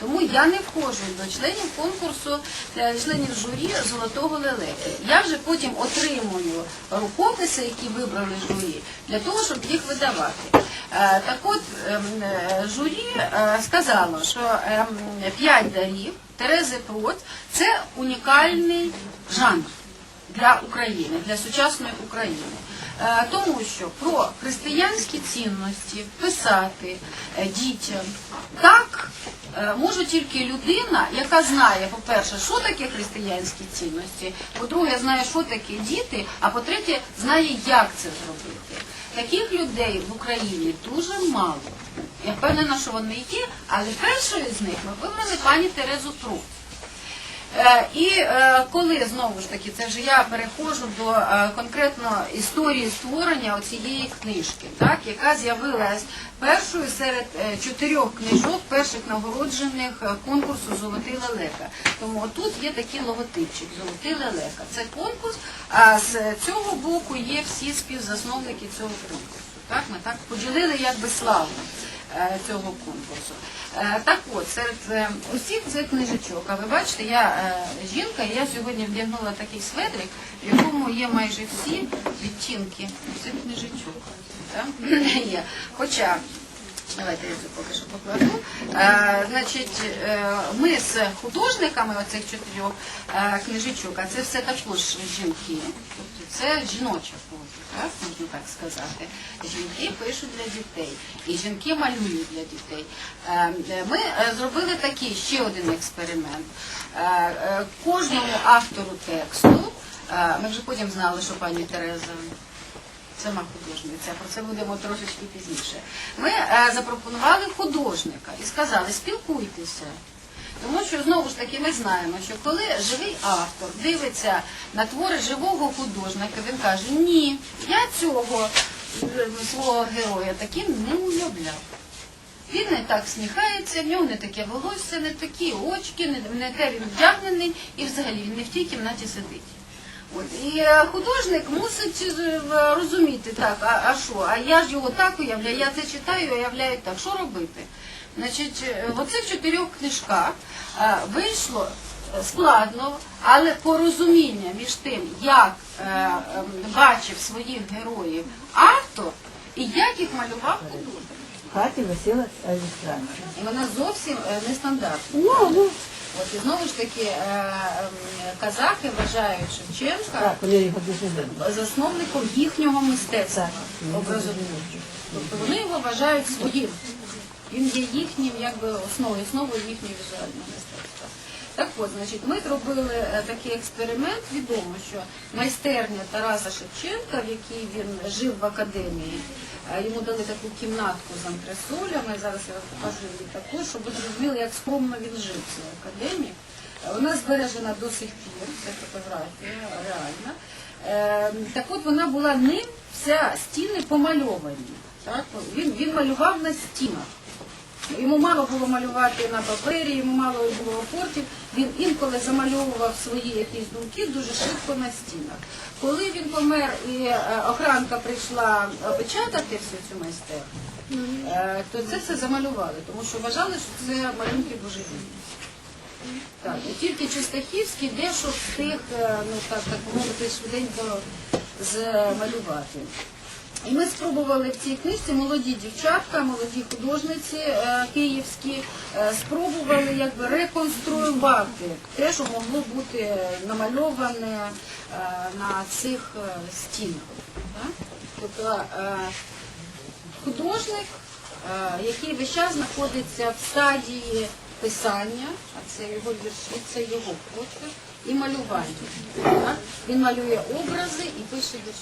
Тому я не входжу до членів конкурсу, е, членів журі Золотого лелеки. Я вже потім отримую рукописи, які вибрали журі, для того, щоб їх видавати. Е, Так от ем, е, журі сказало, що ем, п'ять дарів Терези Прот це унікальний жанр для України, для сучасної України. Тому що про християнські цінності писати дітям так може тільки людина, яка знає, по-перше, що таке християнські цінності, по-друге, знає, що таке діти, а по-третє, знає, як це зробити. Таких людей в Україні дуже мало. Я впевнена, що вони є, але першою з них ми вибрали пані Терезу Прут. Е, І е, коли знову ж таки, це вже я переходжу до е, конкретно історії створення цієї книжки, так, яка з'явилась першою серед чотирьох книжок, перших нагороджених конкурсу Золотий лелека. Тому тут є такий логотипчик Золотий лелека. Це конкурс, а з цього боку є всі співзасновники цього конкурсу. Так, ми так поділили якби славу цього конкурсу. Е, Так от, серед е, усіх цих книжечок, а ви бачите, я е, жінка, і я сьогодні вдягнула такий светрик, в якому є майже всі відтінки цих книжечок. Так? Хоча Давайте я це поки що покладу. Е, значить, е, ми з художниками оцих чотирьох е, книжечок, а це все також жінки, тобто це жіноча поза, можна так сказати. Жінки пишуть для дітей, і жінки малюють для дітей. Е, ми е, зробили такий ще один експеримент. Е, е, кожному автору тексту, е, ми вже потім знали, що пані Тереза сама художниця, про це будемо трошечки пізніше. Ми е, запропонували художника і сказали, спілкуйтеся. Тому що знову ж таки ми знаємо, що коли живий автор дивиться на твори живого художника, він каже, ні, я цього е, свого героя таким не уявляв. Він не так сміхається, в нього не таке волосся, не такі очки, не те він вдягнений, і взагалі він не в тій кімнаті сидить. От, і е, художник мусить е, розуміти, так, а, а що, а я ж його так уявляю, я це читаю, уявляю так, що робити? Значить, е, в оцих чотирьох книжках вийшло складно, але порозуміння між тим, як е, е, бачив своїх героїв автор і як їх малював художник. Хаті висіла. І вона зовсім нестандартна. От і знову ж таки ем, казахи вважають Шевченка засновником їхнього мистецтва образотворчого. Тобто вони його вважають своїм. Він є їхнім якби основою, основою їхнього візуального мистецтва. Так от, значить, ми зробили е, такий експеримент. Відомо, що майстерня Тараса Шевченка, в якій він жив в академії, е, йому дали таку кімнатку з антресолями. Зараз я вам покажу її також, щоб ви зрозуміли, як скромно він жив в цій академії. Е, Вона збережена до сих пір, це фотографія реальна. Так от вона була ним, вся стіни помальовані. Так? Він, він малював на стінах. Йому мало було малювати на папері, йому мало було опортів. Він інколи замальовував свої якісь думки дуже швидко на стінах. Коли він помер і е, охранка прийшла опечатати всю цю майстерню, е, то це все замалювали, тому що вважали, що це малюнки божевільні. Так, і тільки Чистахівський дещо встиг, е, ну так, так мовити, швиденько змалювати. І ми спробували в цій книжці молоді дівчатка, молоді художниці е, київські, е, спробували якби реконструювати те, що могло бути намальоване е, на цих е, стінах. Так? Тобто е, художник, е, який весь час знаходиться в стадії писання, а це його вірші, це його почерк, і малювання. Так? Він малює образи і пише вірші.